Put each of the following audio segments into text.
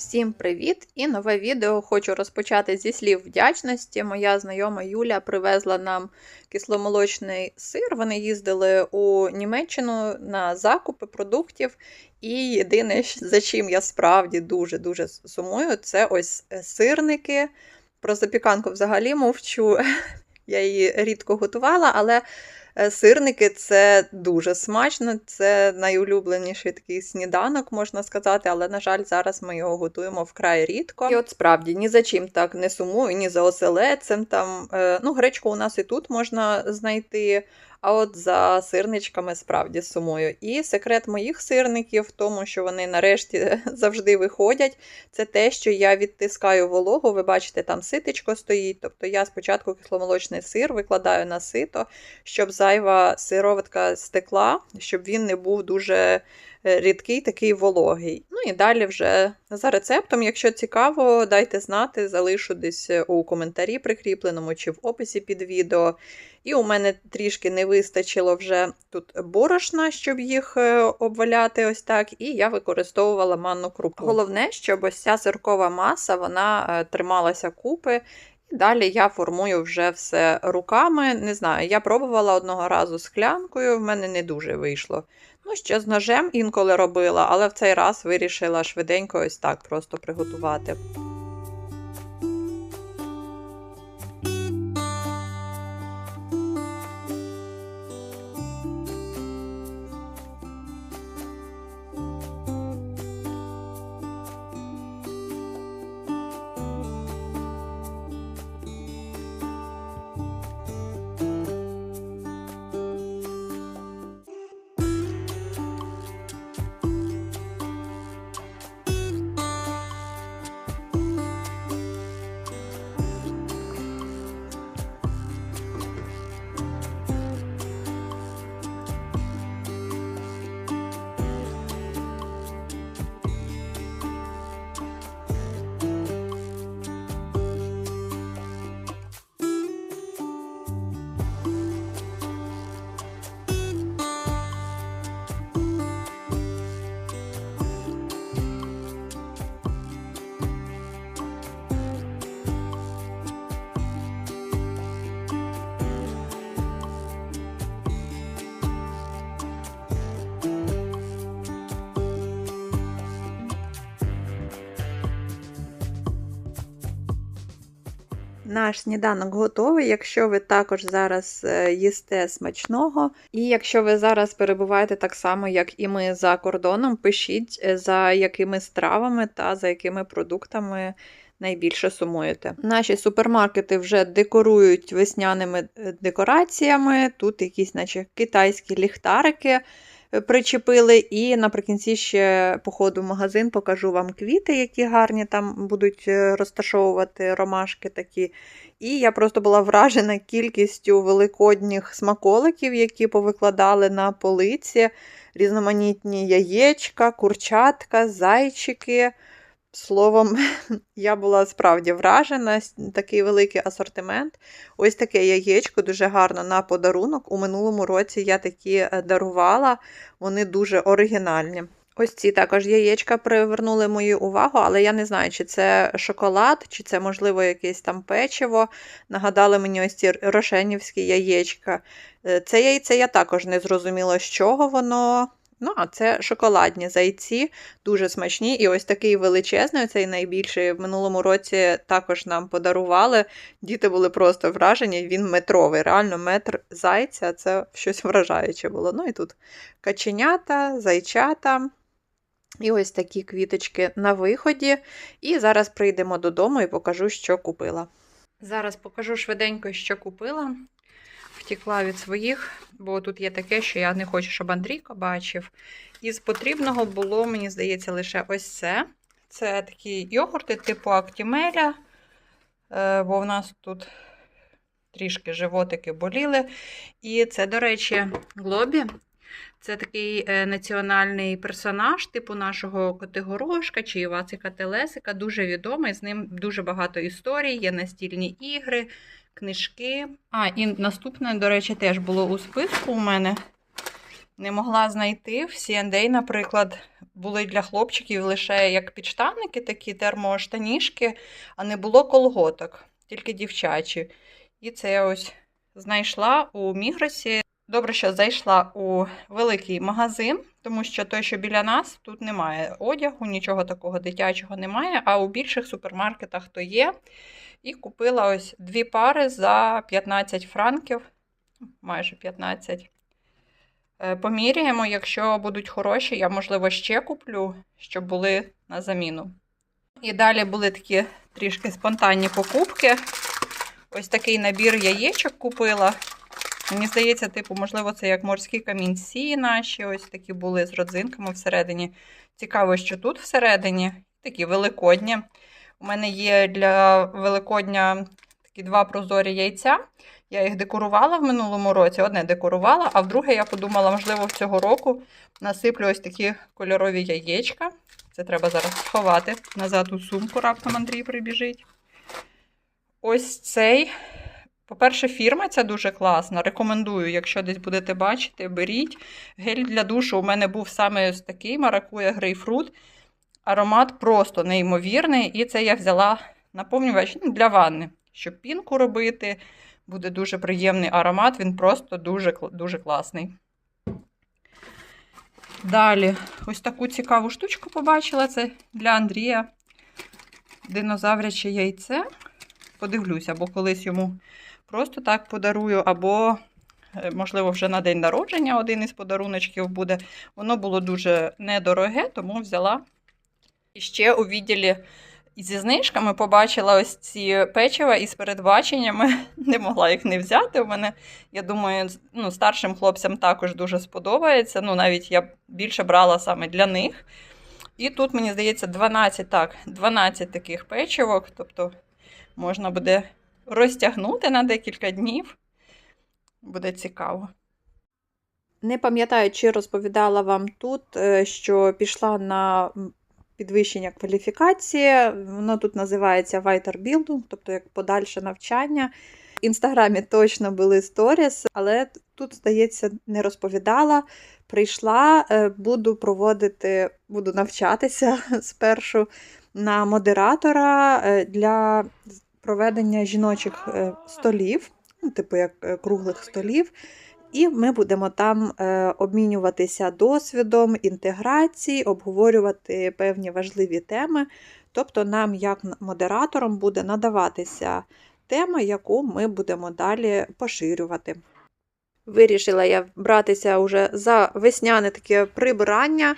Всім привіт! І нове відео хочу розпочати зі слів вдячності. Моя знайома Юля привезла нам кисломолочний сир. Вони їздили у Німеччину на закупи продуктів. І єдине, за чим я справді дуже-дуже сумую, це ось е, сирники. Про запіканку взагалі мовчу. Я її рідко готувала, але сирники це дуже смачно. Це найулюбленіший такий сніданок, можна сказати, але, на жаль, зараз ми його готуємо вкрай рідко. І от справді ні за чим так не сумую, ні за оселедцем. Там, е, ну, гречку у нас і тут можна знайти. А от за сирничками справді сумую. І секрет моїх сирників в тому, що вони нарешті завжди виходять, це те, що я відтискаю вологу. Ви бачите, там ситечко стоїть. Тобто я спочатку кисломолочний сир викладаю на сито, щоб зайва сироватка стекла, щоб він не був дуже рідкий, такий вологий. Ну і далі вже за рецептом, якщо цікаво, дайте знати, залишу десь у коментарі прикріпленому чи в описі під відео. І у мене трішки не вистачило вже тут борошна, щоб їх е, обваляти ось так, і я використовувала манну крупу. Головне, щоб ось ця сиркова маса вона е, трималася купи. Далі я формую вже все руками. Не знаю, я пробувала одного разу склянкою, в мене не дуже вийшло. Ну, ще з ножем інколи робила, але в цей раз вирішила швиденько ось так просто приготувати. Наш сніданок готовий. Якщо ви також зараз е, їсте смачного, і якщо ви зараз перебуваєте так само, як і ми за кордоном, пишіть е, за якими стравами та за якими продуктами найбільше сумуєте. Наші супермаркети вже декорують весняними е, декораціями. Тут якісь, наче китайські ліхтарики причепили. І наприкінці ще по ходу в магазин покажу вам квіти, які гарні там будуть е, розташовувати ромашки такі. І я просто була вражена кількістю великодніх смаколиків, які повикладали на полиці, різноманітні яєчка, курчатка, зайчики. Словом, я була справді вражена, такий великий асортимент. Ось таке яєчко дуже гарно на подарунок. У минулому році я такі е, дарувала, вони дуже оригінальні. Ось ці також яєчка привернули мою увагу, але я не знаю, чи це шоколад, чи це, можливо, якесь там печиво. Нагадали мені ось ці рошенівські яєчка. Е, Це яйце я також не зрозуміла, з чого воно. Ну, а це шоколадні зайці, дуже смачні. І ось такий величезний, цей найбільший в минулому році також нам подарували. Діти були просто вражені, він метровий. Реально метр зайця це щось вражаюче було. Ну і тут каченята, зайчата. І ось такі квіточки на виході. І зараз прийдемо додому і покажу, що купила. Зараз покажу швиденько, що купила. Втікла від своїх, бо тут є таке, що я не хочу, щоб Андрійко бачив. Із потрібного було, мені здається, лише ось це. Це такі йогурти типу Актімеля, е, бо в нас тут трішки животики боліли. І це, до речі, глобі. Це такий е, національний персонаж, типу нашого Котигорошка чи Івацика Телесика, дуже відомий. З ним дуже багато історій, є настільні ігри, книжки. А, і наступне, до речі, теж було у списку у мене. Не могла знайти. В C&A, наприклад, були для хлопчиків лише як підштанники, такі термоштанішки, а не було колготок, тільки дівчачі. І це я ось знайшла у Мігросі. Добре, що зайшла у великий магазин, тому що той, що біля нас, тут немає одягу, нічого такого дитячого немає, а у більших супермаркетах то є. І купила ось дві пари за 15 франків, майже 15. Е, Поміряємо, якщо будуть хороші, я, можливо, ще куплю, щоб були на заміну. І далі були такі трішки спонтанні покупки. Ось такий набір яєчок купила. Мені здається, типу, можливо, це як морські камінці наші, ось такі були з родзинками всередині. Цікаво, що тут всередині такі великодні. У мене є для Великодня такі два прозорі яйця. Я їх декорувала в минулому році, одне декорувала, а вдруге я подумала, можливо, цього року насиплю ось такі кольорові яєчка. Це треба зараз сховати назад у сумку, раптом Андрій прибіжить. Ось цей. По-перше, фірма ця дуже класна. Рекомендую, якщо десь будете бачити, беріть. Гель для душу у мене був саме ось такий маракуя грейпфрут. Аромат просто неймовірний. І це я взяла наповнювач ну, для ванни, щоб пінку робити. Буде дуже приємний аромат, він просто дуже, дуже класний. Далі, ось таку цікаву штучку побачила. Це для Андрія динозавряче яйце. Подивлюся, або колись йому просто так подарую, або, е, можливо, вже на день народження один із подаруночків буде. Воно було дуже недороге, тому взяла. І ще у відділі зі знижками побачила ось ці печива із передбаченнями. Не могла їх не взяти. У мене, я думаю, ну, старшим хлопцям також дуже сподобається. Ну, навіть я більше брала саме для них. І тут, мені здається, 12 так, 12 таких печивок. Тобто можна буде розтягнути на декілька днів. Буде цікаво. Не пам'ятаю, чи розповідала вам тут, е, що пішла на підвищення кваліфікації. Воно тут називається Weiterbildung, тобто як подальше навчання. В інстаграмі точно були сторіс, але тут, здається, не розповідала. Прийшла, е, буду проводити, буду навчатися спершу на модератора е, для проведення жіночих е, столів, ну, типу як круглих столів. І ми будемо там е, обмінюватися досвідом інтеграції, обговорювати певні важливі теми. Тобто, нам, як модераторам, буде надаватися тема, яку ми будемо далі поширювати. Вирішила я братися вже за весняне таке прибирання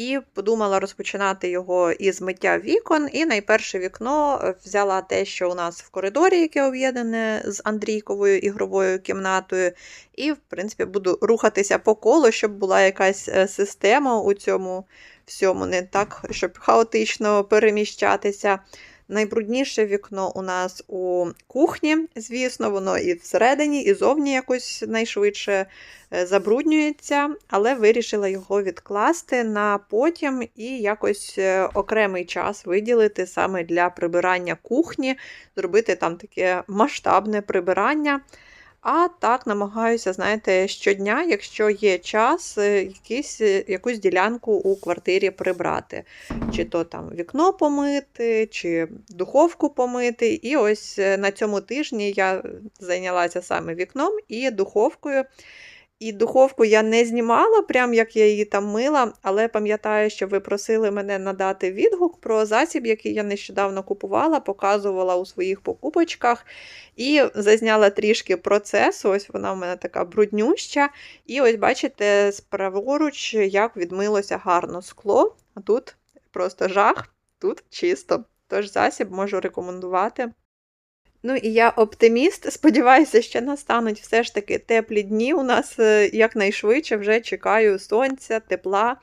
і подумала розпочинати його із миття вікон. І найперше вікно е, взяла те, що у нас в коридорі, яке об'єднане з Андрійковою ігровою кімнатою. І, в принципі, буду рухатися по колу, щоб була якась е, система у цьому всьому, не так, щоб хаотично переміщатися. Найбрудніше вікно у нас у кухні, звісно, воно і всередині, і зовні якось найшвидше е, забруднюється, але вирішила його відкласти на потім і якось е, окремий час виділити саме для прибирання кухні, зробити там таке масштабне прибирання. А так намагаюся, знаєте, щодня, якщо є час, е, якісь, е, якусь ділянку у квартирі прибрати. Чи то там вікно помити, чи духовку помити. І ось е, на цьому тижні я зайнялася саме вікном і духовкою. І духовку я не знімала, прям як я її там мила, але пам'ятаю, що ви просили мене надати відгук про засіб, який я нещодавно купувала, показувала у своїх покупочках. І зазняла трішки процесу. Ось вона в мене така бруднюща. І ось, бачите, справоруч, як відмилося гарно скло. А тут просто жах, тут чисто. Тож засіб можу рекомендувати. Ну і я оптиміст. Сподіваюся, що настануть все ж таки теплі дні. У нас е, якнайшвидше вже чекаю сонця, тепла.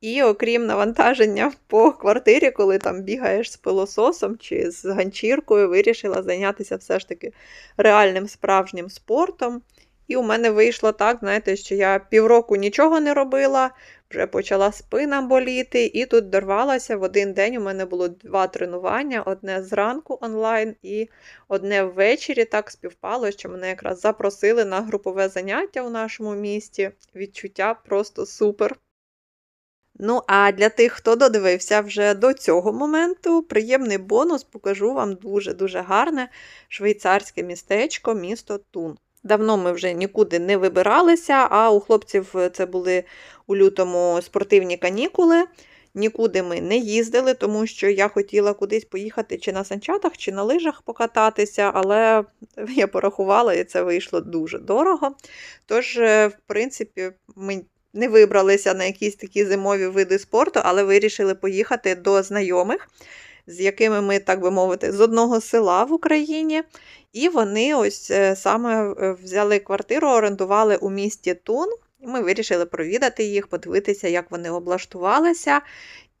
І окрім навантаження по квартирі, коли там бігаєш з пилососом чи з ганчіркою, вирішила зайнятися все ж таки реальним справжнім спортом. І у мене вийшло так, знаєте, що я півроку нічого не робила, вже почала спина боліти, і тут дорвалася в один день. У мене було два тренування: одне зранку онлайн і одне ввечері. Так співпало, що мене якраз запросили на групове заняття у нашому місті. Відчуття просто супер. Ну, а для тих, хто додивився вже до цього моменту, приємний бонус покажу вам дуже-дуже гарне швейцарське містечко, місто Тун. Давно ми вже нікуди не вибиралися, а у хлопців це були у лютому спортивні канікули. Нікуди ми не їздили, тому що я хотіла кудись поїхати чи на санчатах, чи на лижах покататися, але я порахувала, і це вийшло дуже дорого. Тож, е, в принципі, ми не вибралися на якісь такі зимові види спорту, але вирішили поїхати до знайомих, з якими ми, так би мовити, з одного села в Україні. І вони ось е, саме е, взяли квартиру, орендували у місті Тун. І ми вирішили провідати їх, подивитися, як вони облаштувалися.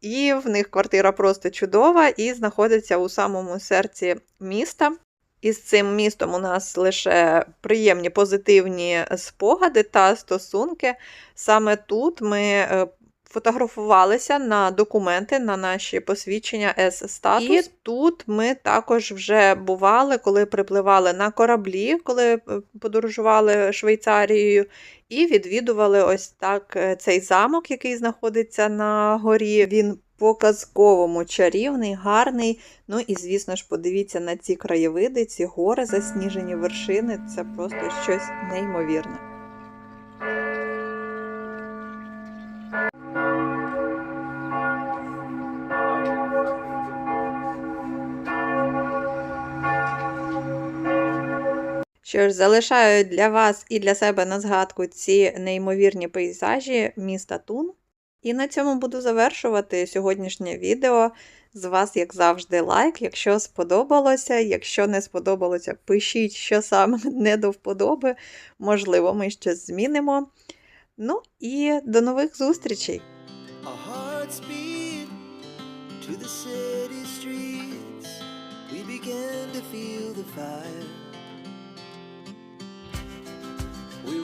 І в них квартира просто чудова і знаходиться у самому серці міста. Із цим містом у нас лише приємні позитивні спогади та стосунки. Саме тут ми е, фотографувалися на документи, на наші посвідчення С-статус. І тут ми також вже бували, коли припливали на кораблі, коли е, подорожували Швейцарією, і відвідували ось так е, цей замок, який знаходиться на горі. Він по-казковому чарівний, гарний. Ну і, звісно ж, подивіться на ці краєвиди, ці гори, засніжені вершини. Це просто щось неймовірне. Що ж, залишаю для вас і для себе на згадку ці неймовірні пейзажі міста Тун. І на цьому буду завершувати сьогоднішнє відео. З вас, як завжди, лайк. Якщо сподобалося, якщо не сподобалося, пишіть, що саме не до вподоби. Можливо, ми щось змінимо. Ну і до нових зустрічей! To the city streets. We began to feel the fire.